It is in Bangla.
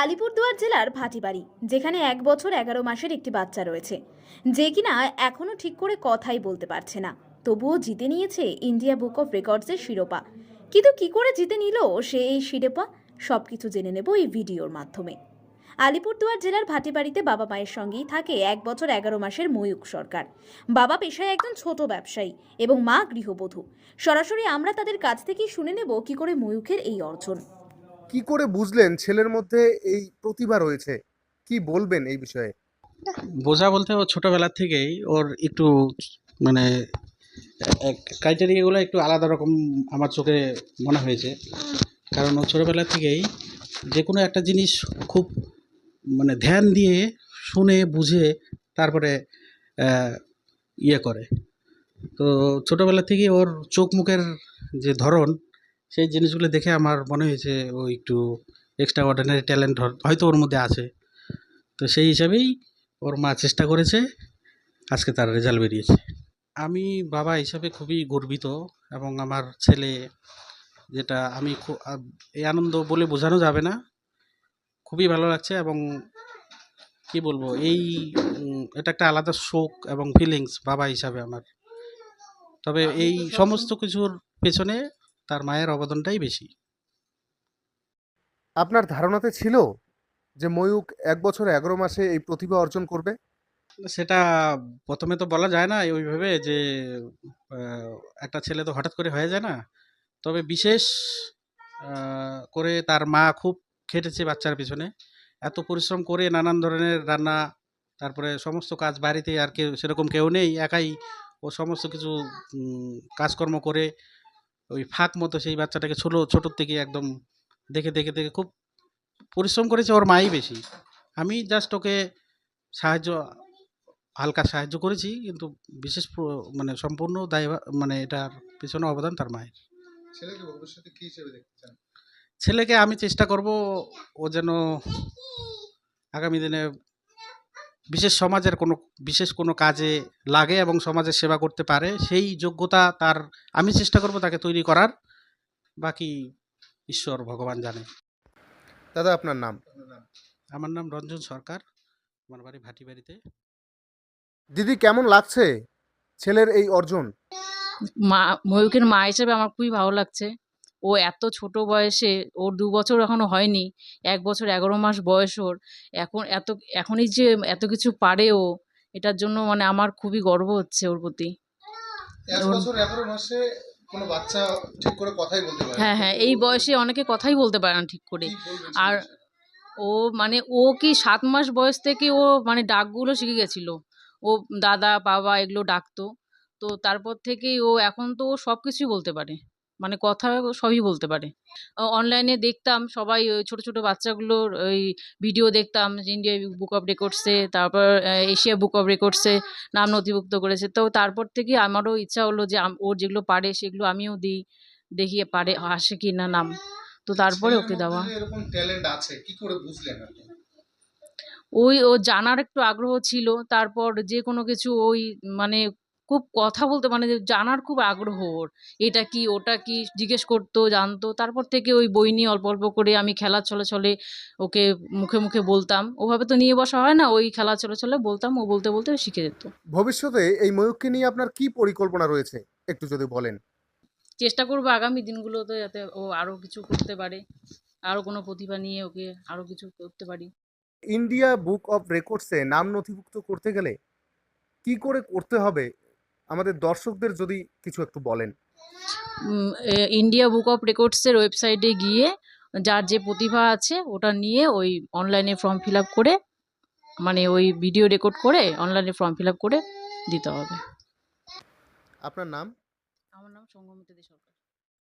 আলিপুরদুয়ার জেলার ভাটিবাড়ি, যেখানে এক বছর এগারো মাসের একটি বাচ্চা রয়েছে। যে কিনা এখনও ঠিক করে কথাই বলতে পারছে না। তবুও জিতে নিয়েছে ইন্ডিয়া বুক অফ রেকর্ডসের শিরোপা। কিন্তু কি করে জিতে নিল সে এই শিরোপা? সব কিছু জেনে নেব এই ভিডিওর মাধ্যমে। আলিপুরদুয়ার জেলার ভাটিবাড়িতে বাবা মায়ের সঙ্গেই থাকে এক বছর এগারো মাসের ময়ূক সরকার। বাবা পেশায় একজন ছোট ব্যবসায়ী এবং মা গৃহবধূ। সরাসরি আমরা তাদের কাছ থেকেই শুনে নেব কি করে ময়ূকের এই অর্জন। কি করে বুঝলেন ছেলের মধ্যে এই প্রতিভা রয়েছে? কি বলবেন এই বিষয়ে? বোঝা বলতে ও ছোটোবেলা থেকেই ওর একটু মানে ক্রাইটেরিয়াগুলো একটু আলাদা রকম আমার চোখে মনে হয়েছে। কারণ ও ছোটোবেলা থেকেই যে কোনো একটা জিনিস খুব মানে ধ্যান দিয়ে শুনে, বুঝে তারপরে ইয়ে করে। তো ছোটোবেলা থেকেই ওর চোখ মুখের যে ধরন, সেই জিনিসগুলো দেখে আমার মনে হয়েছে, ও একটু এক্সট্রা অর্ডিনারি ট্যালেন্ট হয়তো ওর মধ্যে আছে। তো সেই হিসাবেই ওর মা চেষ্টা করেছে, আজকে তার রেজাল্ট বেরিয়েছে। আমি বাবা হিসাবে খুবই গর্বিত এবং আমার ছেলে যেটা আমি খু- আ- এই আনন্দ বলে বোঝানো যাবে না। খুবই ভালো লাগছে এবং কি বলব এই এটা একটা আলাদা শোক এবং ফিলিংস বাবা হিসাবে আমার। তবে এই সমস্ত কিছুর পেছনে তার মায়ের অবদানটাই বেশি। আপনার ধারণাতে ছিল যে ময়ূক এক বছর এগারো মাসে এই প্রতিভা অর্জন করবে? সেটা প্রথমে তো বলা যায় না ওইভাবে যে একটা ছেলে তো হঠাৎ করে হয়ে যায় না। তবে বিশেষ করে তার মা খুব খেটেছে বাচ্চার পিছনে। এত পরিশ্রম করে নানান ধরনের রান্না, তারপরে সমস্ত কাজ বাড়িতে আর কেউ, সেরকম কেউ নেই, একাই ও সমস্ত কিছু কাজকর্ম করে ওই ফাঁক মতো সেই বাচ্চাটাকে ছোটো, ছোটোর থেকে একদম দেখে দেখে দেখে খুব পরিশ্রম করেছে ওর মাই বেশি। আমি জাস্ট ওকে সাহায্য, হালকা সাহায্য করেছি, কিন্তু বিশেষ মানে সম্পূর্ণ দায় মানে এটার পিছনে অবদান তার মায়ের। ছেলেকে ভবিষ্যতে কি হিসেবে দেখতে চান? ছেলেকে আমি চেষ্টা করব ও যেন আগামী দিনে বিশেষ সমাজের কোনো বিশেষ কোনো কাজে লাগে এবং সমাজের সেবা করতে পারে সেই যোগ্যতা তার আমি চেষ্টা করব তাকে তৈরি করার। বাকি ঈশ্বর ভগবান জানে। দাদা আপনার নাম? আমার নাম রঞ্জন সরকার। আমার বাড়ি ভাটিবাড়িতে। দিদি কেমন লাগছে ছেলের এই অর্জন? মা ময়ূকের মা হিসেবে আমার খুবই ভালো লাগছে। ও এত ছোট বয়সে ওর দু বছর এখনও হয়নি এক বছর এগারো মাস বয়স ওর এখন এত এখনই যে এত কিছু পারে ও এটার জন্য মানে আমার খুবই গর্ব হচ্ছে ওর প্রতি। এক ওর- বছর এগারো মাসে কোনো বাচ্চা ঠিক করে কথাই বলতে পারে হ্যাঁ হ্যাঁ এই বয়সে অনেকে কথাই বলতে পারে না ঠিক করে। আর ও মানে ও কি সাত মাস বয়স থেকে ও মানে ডাকগুলো শিখে গেছিল ও দাদা বাবা এগুলো ডাকতো তো তারপর থেকেই ও এখন তো ও সব কিছুই বলতে পারে। মানে কথা সবই বলতে পারে। অনলাইনে দেখতাম সবাই ওই ছোটো ছোটো বাচ্চাগুলোর ওই ভিডিও দেখতাম ইন্ডিয়া বুক অফ রেকর্ডসে তারপর এশিয়া বুক অফ রেকর্ডসে নাম নথিভুক্ত করেছে। তো তারপর থেকে আমারও ইচ্ছা হলো যে ওর যেগুলো পারে সেগুলো আমিও দিই দেখিয়ে পারে আসে কি না নাম। তো তারপরে ওকে দেওয়া। এরকম ট্যালেন্ট আছে? কি করে বুঝলেন আপনি? ওই ও জানার একটু আগ্রহ ছিল তারপর যে কোনো কিছু ওই মানে খুব কথা বলতে মানে জানার খুব আগ্রহ ওর। এটা কি ওটা কি? জিজ্ঞেস করতো জানতো। তারপর থেকে ওই বই নিয়ে অল্প অল্প করে আমি খেলার চলে চলে ওকে মুখে মুখে বলতাম। ওভাবে তো নিয়ে বসা হয় না। ওই খেলার চলে চলে বলতাম ও বলতে বলতে শিখে যেত। ভবিষ্যতে এই ময়ূককে নিয়ে আপনার কি পরিকল্পনা রয়েছে? একটু যদি বলেন। চেষ্টা করব আগামী দিনগুলোতে যাতে ও আরও কিছু করতে পারে। আরও কোনো প্রতিভা নিয়ে ওকে আরও কিছু করতে পারি। ইন্ডিয়া বুক অফ রেকর্ডসে নাম নথিভুক্ত করতে গেলে কি করে করতে হবে? আমাদের দর্শকদের যদি কিছু একটু বলেন। ইন্ডিয়া বুক অফ রেকর্ডসের ওয়েবসাইটে গিয়ে যার যে প্রতিভা আছে ওটা নিয়ে ওই অনলাইনে ফর্ম ফিল আপ করে মানে ওই ভিডিও রেকর্ড করে অনলাইনে ফর্ম ফিল আপ করে দিতে হবে। আপনার নাম? আমার নাম সঙ্গমিতা দে সরকার।